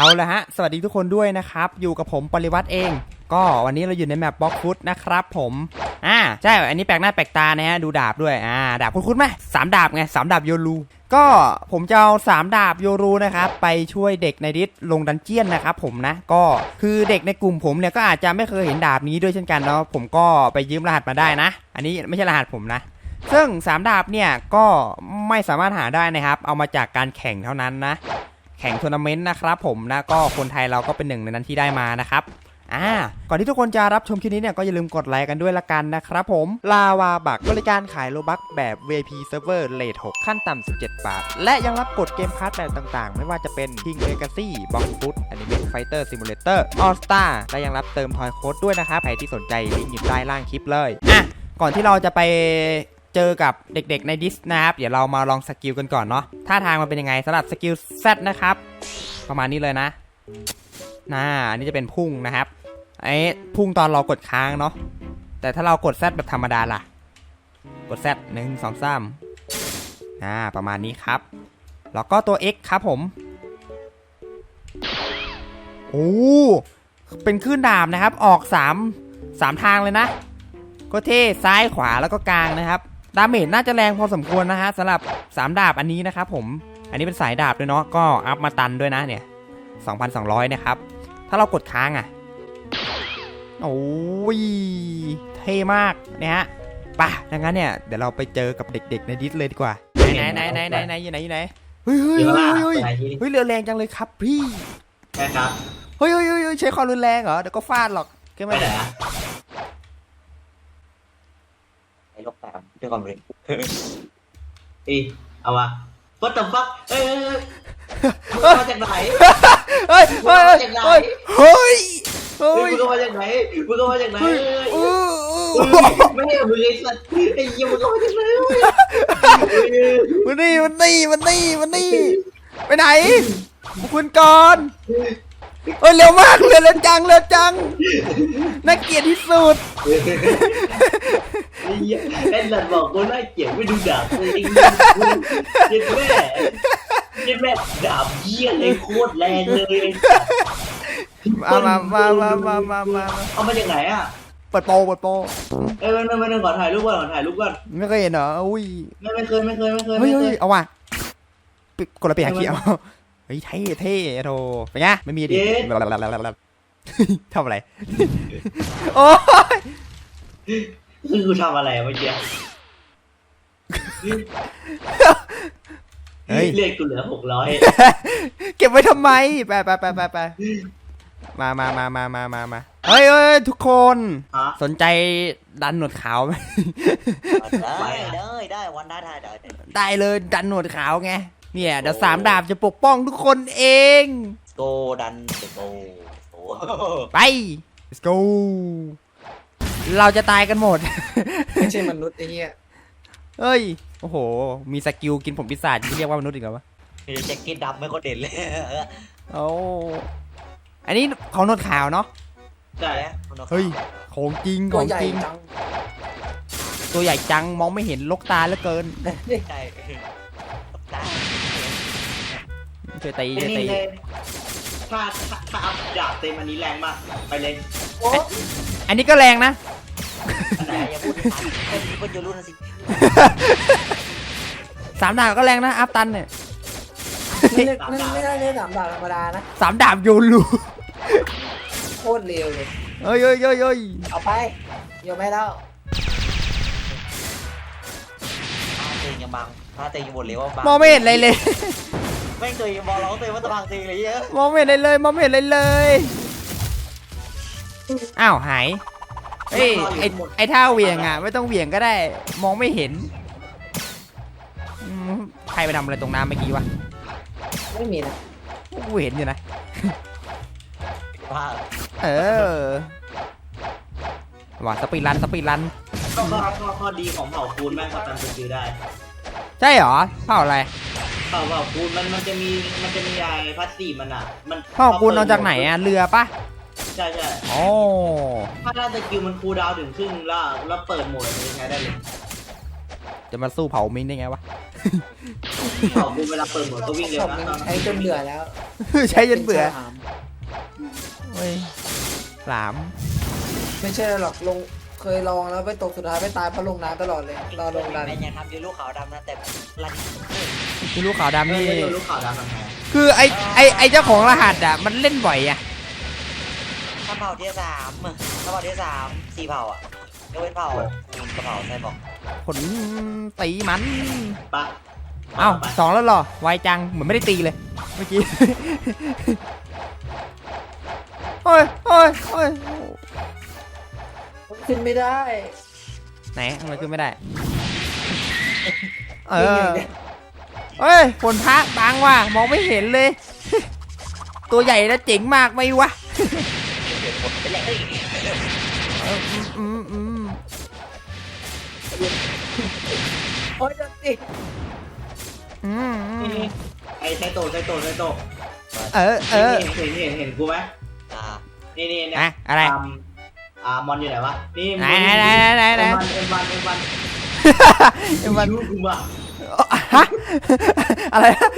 เอาละฮะ สวัสดีทุกคนด้วยนะครับ อยู่กับผมปริวัติเอง ก็วันนี้เราอยู่ในแมปบล็อกฟุตนะครับผมอ่าใช่ อันนี้แปลกหน้าแปลกตานะฮะ ดูดาบด้วย อ่า ดาบคุ้นๆไหมสามดาบไงสามดาบโยรู ก็ผมจะเอาสามดาบโยรูนะครับ ไปช่วยเด็กในดิสลงดันเจียนนะครับผมนะ ก็คือเด็กในกลุ่มผมเนี่ยก็อาจจะไม่เคยเห็นดาบนี้ด้วยเช่นกันเนาะ ผมก็ไปยืมรหัสมาได้นะ อันนี้ไม่ใช่รหัสผมนะซึ่งสามดาบเนี่ยก็ไม่สามารถหาได้นะครับ เอามาจากการแข่งเท่านั้นนะ แข่งทัวร์นาเมนต์นะครับผมนะก็คนไทยเราก็เป็นหนึ่งในนั้นที่ได้มานะครับอ่าก่อนที่ทุกคนจะรับชมคลิปนี้เนี่ยก็อย่าลืมกดไลค์กันด้วยละกันนะครับผม ลาวาบักบริการขายโลบักแบบ VIP Server เลท6ขั้นต่ำ 17 บาท และยังรับกดเกมพาร์ทแบบต่างๆ ไม่ว่าจะเป็น King Legacy b o x Foot Anime Fighter Simulator All Star และยังรับเติมทอยโค้ดด้วยนะครับ ใครที่สนใจลิงก์อยู่ใต้ล่างคลิปเลย อะ ก่อนที่เราจะไป เจอกับเด็กๆในดิสนะครับ เดี๋ยวเรามาลองสกิลกันก่อนเนาะท่าทางมันเป็นยังไงสำหรับสกิล Z นะครับ ประมาณนี้เลยนะน่าอันนี้จะเป็นพุ่งนะครับไอ้พุ่งตอนเรากดค้างเนาะแต่ถ้าเรากด Z แบบธรรมดาล่ะ กด Z หนึ่งสองสามอ่าประมาณนี้ครับ แล้วก็ตัว X ครับผมโอ้เป็นคลื่นดาบนะครับ ออก3 3ทางเลยนะ ก็เท่ซ้ายขวาแล้วก็กลางนะครับ ดาเมจน่าจะแรงพอสมควรนะฮะสำหรับ 3 ดาบอันนี้นะครับผมอันนี้เป็นสายดาบด้วยเนาะก็อัพมาตันด้วยนะเนี่ย2,200 นะครับ ถ้าเรากดค้างอะโอ้ยเท่มากนะฮะไป่ะดังนั้นเนี่ยเดี๋ยวเราไปเจอกับเด็ก ๆ ในดิสเลยดีกว่าไหนไหนไหนไหนไหนอยู่ไหนอยู่ไหนเฮ้ยเฮ้ยเดี๋ยวเฮ้ล่ะยเฮ้ยไหนที่เฮ้ยเรือแรงจังเลยครับพี่ใช่ครับเฮ้ยเฮ้ยเฮ้ยเฮ้ยใช้ความรุนแรงเหรอเดี๋ยวก็ฟาดหรอกแค่ไปไม่ ไหนอะ ไอ้ลบ แปดด้วยความเร็วอีเอาวะ What the fuck เอ้ยเอ้ยเอ้ยมึงมาจากไหนเฮ้ยเฮ้ยเฮ้ยเฮ้ยเฮ้ยเฮ้เฮ้ยยมึงก็มาจากไหนมึงก็มาจากไหนเฮ้ยเอ้ยเออเอเอ้อยไม่ให้มึงไอ้สัตว์ไอ้เหี้ยมึงก็มาจากไหนเว้ยเอ้ยมันนี่มันนี่มันนี่มันนี่ไปไหนพวกคุณก่อนเฮ้ยเร็วมากเร็วเร็วจังเร็วจังน่าเกลียดที่สุดไอ้ เหี้ยไอ้สัตว์บอกกูน่าเกลียดไม่ดูดาบเลยไอ้เหี้ยเย็ดแม่เย็ดแม่ดาบเหี้ยเลยโคตรแรงเลยไอ้สัตว์มามามามามามามาเอามาจากไหนอะเปิดโปรเปิดโปรเอ้ยไม่ไม่ไม่ไม่ขอถ่ายรูปก่อนขอถ่ายรูปก่อนไม่เคยเห็นเหรออุ้ยไม่ไม่เคยไม่เคยไม่เคยเฮ้ยไม่เคเฮ้ยยเอาว่ะปิดกดระเบียบเขียวเฮ้ยเท่เท่โธ่เป็นไงไม่มีดิทำอะไรโอ้ย คือกูทำอะไรเมื่อกี้เฮ้ยเรียกกูเหลือหกร้อยเก็บไว้ทำไม ไปไปไปไปไปมามามามามามามาเฮ้ยเฮ้ยทุกคนฮะสนใจดันหนวดขาวไหมได้ได้ได้วันได้ได้ได้ได้เลยดันหนวดขาวไง เนี่ยเดี๋ยวสามดาบจะปกป้องทุกคนเอง โกดันโกโอ้ไป let's go เราจะตายกันหมด ไม่ใช่มนุษย์ไอ้เหี้ยเฮ้ย โอ้โห มีสกิลกินผมพิศาจที่เรียกว่ามนุษย์อีกแล้ววะยแจ็คเก็ตดำไม่ก็เด่นเลยโอ้อันนี้ของหนวดขาวเนาะใช่เฮ้ย ของจริงขตัวองใหญ่จริงจังตัวใหญ่จัง มองไม่เห็นลกตาเหลือเกินใช่ได้ช่วยตีไอ้ช่วยนี่ตีเลยถ้าถ้าถ้าอัพดาบเต็มอันนี้แรงมาก ไปเลยโอ้ อันนี้ก็แรงนะแต่อย่าพูดเป็นเป็นยูรุ่นสิสามดาบก็แรงนะอัพตันเนี่ยไม่ได้ไม่ไม่ได้เล่นสามดาบธรรมดานะสามดาบโยนลูโคตรเร็วเลยเฮ้ยเฮ้ยเฮ้ยเฮ้ยเอาไปโยนไม่แล้วถ้าเตงยังบังถ้าเตงยังหมดเลยว่าบังมองไม่เห็นอะไรเลย แม่งตัวยังบอลร้องเตงว่าตะบังเตงเลยเยอะมองไม่เห็นอะไรเลยมองไม่เห็นอะไรเลย อ้าวหายเฮ้ยไอไอท่าเหวี่ยงอะ ไม่ต้องเหวี่ยงก็ได้ มองไม่เห็นอืมใครไปทำอะไรตรงน้ำเมื่อกี้วะไม่มีนะกูเห็นอยู่นะว่าเออว่าสปีดรันสปีดรัน ก็ข้อข้อข้อดีของเผ่าคูณแม่งสตันสกิลได้ใช่เหรอเผ่าอะไรเผ่าเผ่าคูณมันมันจะมีมันจะมีไอ้พัสซีมันอะ มันเผ่ากูลเอาจากไหนอะเรือปะ ใช่ใช่โอ้ถ้าถ้าสกิลมันคูลดาวน์ถึงครึ่งแล้วแล้วเปิดโหมดมันจะใช้ได้เลยจะมาสู้เผามิงได้ไงวะ ขอบคุณเวลาเปิดหมดก็วิ่งเร็วช็อปนะมันตอนใช้จนเบื่อแล้วใช้จนเบื่อป็ฉลามเฮ้ยหลามไม่ใช่หรอกลงเคยลองแล้วไปตกสุดท้ายไปตายเพราะลงน้ำตลอดเลยรอลงดันแม่ยังทำยูลูกขาวดำนะแต่รันที่ลูกขาวดำไม่นี่ได้ดูลูกข่าวดำทำไงคือไอไอไอเจ้าของรหัสอะมันเล่นบ่อยอะถ้า เผ่าที่สามถ้าเผ่าที่สามสี่เผ่าอะยกเว้นเผ่าคุณกระเผ่าใช่บอกผลตีมันปะเอ้าสองแล้วเหรอ ไวจัง เหมือนไม่ได้ตีเลย เมื่อกี้โอ้ยโอ้ยโอ้ยขึ้นไม่ได้ ไหนทำไมขึ้นไม่ได้ เออเอ้ยผลพระบางว่ะมองไม่เห็นเลย ตัวใหญ่แล้วเจ๋งมากไหมวะ ไปเลยเอออืมอืมอืมโอ้ยโดนติดอืมอืมไอ้ไซโตไซโตไซโตเออเออ เห็นเห็นเห็นกูไหมอ่านี่นี่เนี่ยอะอะไรตามอ่ามอนอยู่ไหนวะนี่ไหนไหนไหนไหนไหน เอ็มวันเอ็มวันเอ็มวันยูกูมาฮะอะไรนะ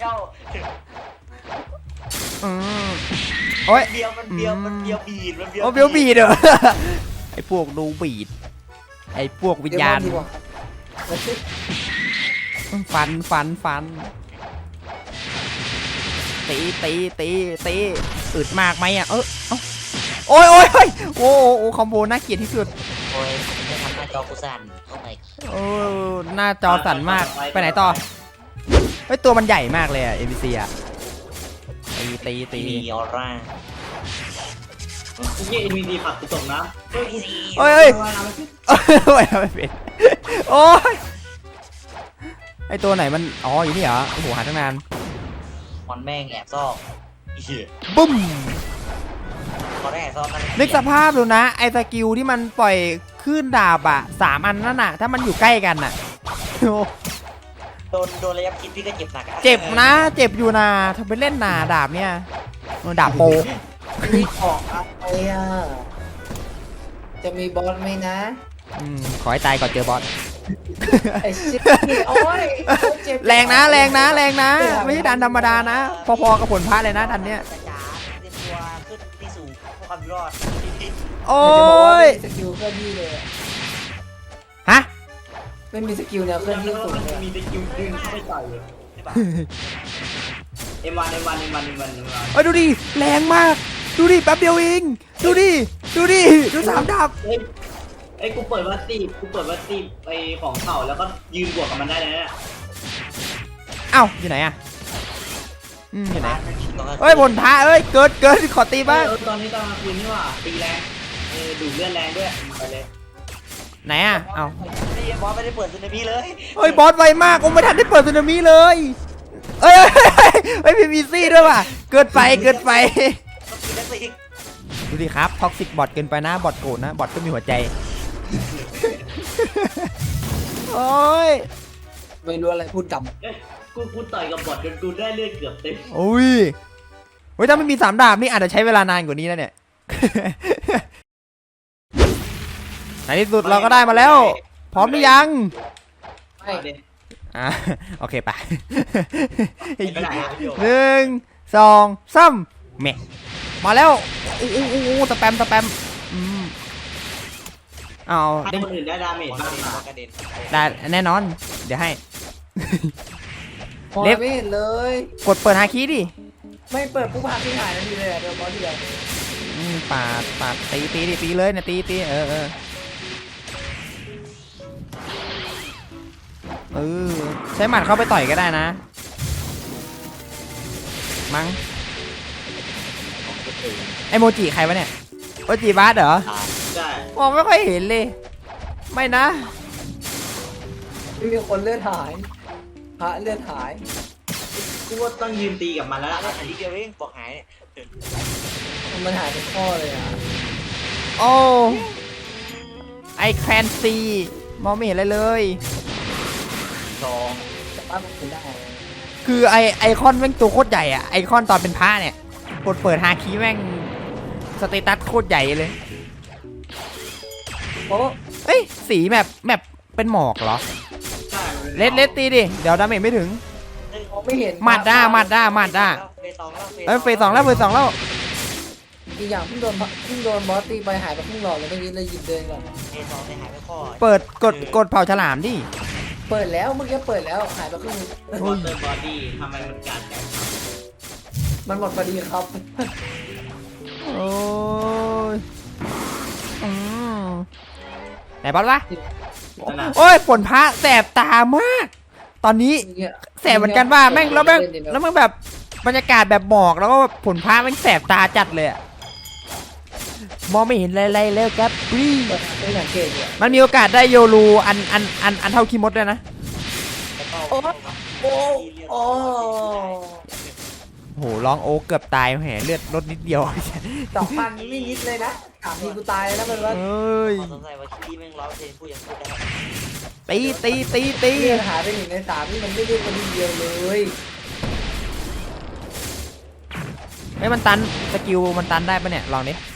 เจ้าอืม โอ้ยเบียวมันเบียวมันเบียวบีดมันเบียวโอ้เบียวบีดเหรอไอพวกดูบีด ไอพวกวิญญาณเดี๋ยวมองดีกว่าฟันฟันฟัน ตีตีตีตีอึดมากไหมอะ เออเอ้าโอ้ยโอ้ยโอ้ยโอ้โหโอ้คอมโบน่าเกลียดที่สุด โอ้ยไม่ทำหน้าจอกูสั่นโอ้ my โอ้หน้าจอสั่นมาก ไปไหนต่อ เฮ้ย ตัวมันใหญ่มากเลยอะ NPC อะ ตีตีตีมีออร่ายี่เอ็นวีดีผักกูตกน้ำเฮ้ยพี่สีโอ้ยเอ้ยว่ายน้ำไม่ขึ้นโอ้ยไม่เป็นโอ้ยไอตัวไหนมันอ๋ออยู่นี่เหรอโอ้โหหาตั้งนานมันแม่งแอบซอกเหี้ยบุ้มเขาได้แอบซอกกันนึกสภาพดูนะ ไอสกิลที่มันปล่อยขึ้นดาบอะสามอันนั่นน่ะถ้ามันอยู่ใกล้กันน่ะ โอ้โดนโดนระยะคิดพี่ก็เจ็บหนักอะเจ็บนะ เจ็บอยู่นะทำไปเล่นนาดาบเนี่ยเออดาบโป มีของอะไรอะ จะมีบอสไหมนะ อืมขอให้ตายก่อนเจอบอส ไอ้ชิบโอ้ยเจ็บแรงนะแรงนะแรงนะ ไม่ใช่ดันธรรมดานะ พอๆกับผลพระเลยนะดันเนี้ยจ๋าเตรียมตัวขึ้นที่สูงเพื่อความรอด โอ้จะบอกว่ายไม่มีสกิลเคลื่อนที่เลยอะฮะ ไม่มีสกิลแนวเคลื่อนที่สูงมันเลยมีตะกิ้วดึงเข้าไปต่อยเลยใช่ปะเอ็มวันเอ็มวันเอ็มวันเอ็มวันเอ็มวันเอ้ยดูดิแรงมาก ดูดิแป๊บเดียวเองดูดิดูดิดูสามดาบเอ้ยไอ้ยกูเปิดวัตซีบกูเปิดวัตซีบไปของเก่าแล้วก็ยืนบวกกับมันได้เลยนะเอ้าอยู่ไหนอะอืมอยู่ไหนต้องเอ้ยผลพระเอ้ยเกิดเกิดขอตีบ้างเออตอนนี้ตอนกลางคืนนี่หว่าตีแรงเออดูดเลือดแรงด้วยไปเลยไหนอะเอ้า นี่บอสไม่ได้เปิดซึนามิเลยเฮ้ยบอสไวมากโอ้ไม่ทันได้เปิดสึนามิเลยเอ้ยเฮ้ยมีมีซี่ด้วยว่ะเกินไปเกินไปต้องกินแล้วสิดูดิครับท็อกซิกบอทเกินไปนะบอทโกรธนะบอทก็มีหัวใจโอ้ยไม่รู้อะไรพูดจเอ้ยกูกูต่อยกับบอทจนกูได้เลือดเกือบเต็มโอ้ยเฮ้ยถ้าไม่มีสามดาบนี่อาจจะใช้เวลานานกว่านี้นะเนี่ยในที่สุดเราก็ได้มาแล้ว พร้อมหรือยังำไม่เอาดิอะโอเคไปไปไหนอะหนึ่งสองสามแม่มาแล้วอู้อู้อู้อู้สแปมสแปมอืมเอาให้ได้คนอื่นได้ดาเมจบอสบ้างกระเด็นบอะอสกระเด็นได้แน่นอน เดี๋ยวให้มองเล็บ ไม่เห็นเลย กดเปิดฮาคีดิไม่เปิดผู้พาที่หายนาทีเลยอะเดี๋ยวบอสเดียวอืมปาดปาดตีตีดิตีเลยเนี่ยตีตีเออเออเอ ช้หมัดเข้าไปต่อยก็ได้นะ มั้งไอโมจิใครวะเนี่ยโมจิบาสเหรอใช่มองไม่ค่อยเห็นเลย ไม่นะ ไม่มีคนเลือดหายพระเลือดหายกูว่าต้องยืนตีกับมันแล้วอัล่ะนนี้ทีเดียวเองบอกหายเนี่ยมันหายเป็นข้อเลยอะโอ้ไอแคนซีมองไม่เห็นอะไรเลยสอง แต่บ้านมันเป็นได้ คือไอไอคอนแม่งตัวโคตรใหญ่อะไอคอนตอนเป็นพระเนี่ยกดเปิดฮาคีแม่งสเตตัสโคตรใหญ่เลยโอ้เอ้ยสีแบบแบบเป็นหมอกเหรอใช่มันป็นเลดเลดตีดิ เดี๋ยวดาเมจไม่ถึงมองไม่เห็นหมัดด้าหมัดด้าหมัดด้า เฟสสองแล้วเอ้ยเฟสสองแล้วเฟสสองแล้ว อีกอย่างเพิ่งโดนเพิ่งโดนบอสตีไปหายไปครึ่งหลอดเลยเมื่อกี้เลยหยิบเดินก่อนเฟสสองแต่หายไปข้อเปิดกดกดเผาฉลามดิ เปิดแล้วเมื่อกี้เปิดแล้วหายไปครึ่งนึงวอเตอร์บอดี้ทำไมมันกัดกันมันหมดพอดีครับโอ้ยอืมไหนบอสวะนั่นน่ะโอ้ยฝนพระแสบตามาก ตอนนี้แสบเหมือนกันว่าแม่งแล้วแม่งแล้วแม่งแบบบรรยากาศแบบหมอกแล้วก็แบบฝนพระแม่งแสบตาจัดเลยอะ มองไม่เห็นอะไรๆแล้วครับปรีไม่สังเกตเนี่ยมันมีโอกาสได้โยรูอันอันอันอันเท่าคีมดด้วยนะโอ้โอ้โอ้โหร้องโอ้เกือบตายแหมเลือดลดนิดเดียวสองพันไม่นิดเลยนะถามทีกูตายแล้วมันว่าเอ้ยสงสัยว่าที่แม่งร้อยเซนพูดยังพูดได้ตีตีตีตีเลือดหายไปหนึ่งในสามนี่มันไม่ได้คนเดียวเลยเฮ้ยมันตันสกิลมันตันได้ปะเนี่ยลองดิอะ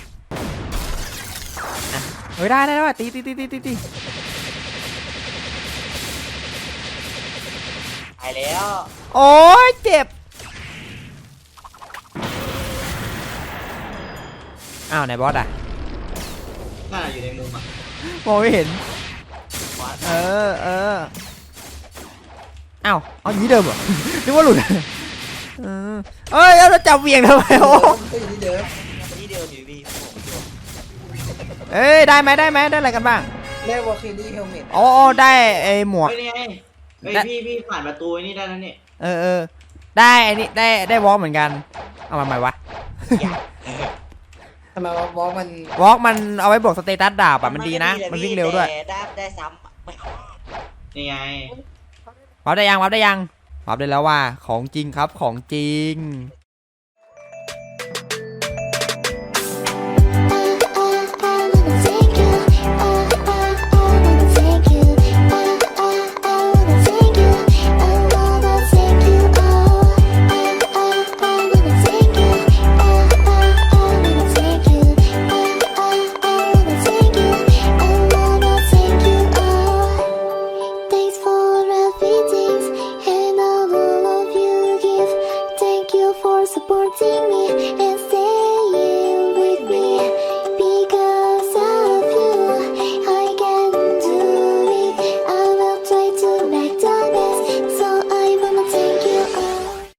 เฮ้ยได้ได้ได้ว่ะตีตีตีตีตีตีตายแล้ว โอ้ยเจ็บ อ้าวไหนบอสอะน่าอยู่ในมุมอะมองไม่เห็นขวาเออเอออ้าวเอาอย่างนี้เดิมเหรอนึกว่าหลุดเออเอ้ยแล้วเราจับเหวียงทำไมโอ้ก็อยู่ที่เดิม เอ้ยได้ไหมได้ไหมได้อะไรกันบ้างเรียกว่าคิลี่เฮลเมตอ๋ออ๋อได้ไอ้หมวกเฮ้ยนี่ไงเฮ้ยได้ พี่พี่ผ่านประตูนี่ได้แล้วนี่เออเออได้ไอ้นี่ได้ได้วอล์กเหมือนกันเอามาใหม่วะทำไมวอล์กมันวอล์กมันเอาไว้บวกสเตตัสดาบอะมันดีนะ มันวิ่งเร็วด้วยได้ได้ซ้ำไม่นี่ไงวับได้ยังวับได้ยังวับได้แล้วว่าของจริงครับของจริง